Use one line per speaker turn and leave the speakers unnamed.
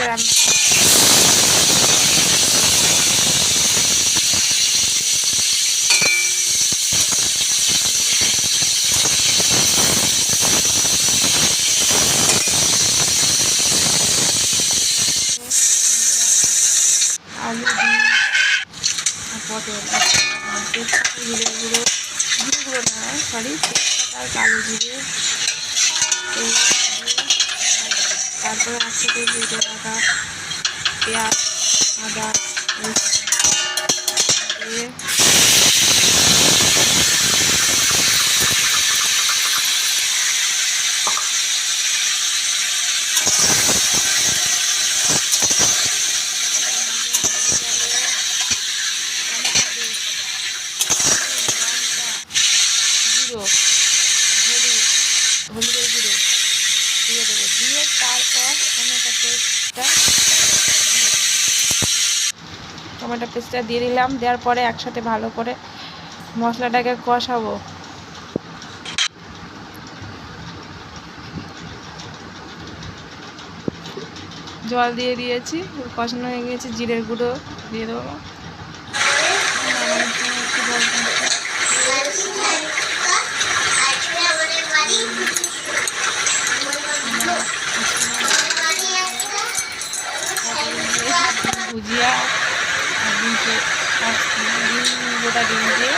করে রান্না আলু পটল তেজপাতা জিরে গুঁড়ো জিরে গুঁড়ো না সরি তেজপাতা কালো জিরে তারপরে একসাথে ভেজে রাখা পেঁয়াজ আদা রসুন দিয়ে গুঁড়ো হলুদ তারপর টমেটো পেস্টটা টমেটো পেস্টটা দিয়ে দিলাম, দেওয়ার পরে একসাথে ভালো করে মশলাটাকে কষাবো। জল দিয়ে দিয়েছি, কষানো হয়ে গিয়েছে জিরের গুঁড়ো দিয়ে দেবো। ডিমকে গোটা ডিম দিয়ে।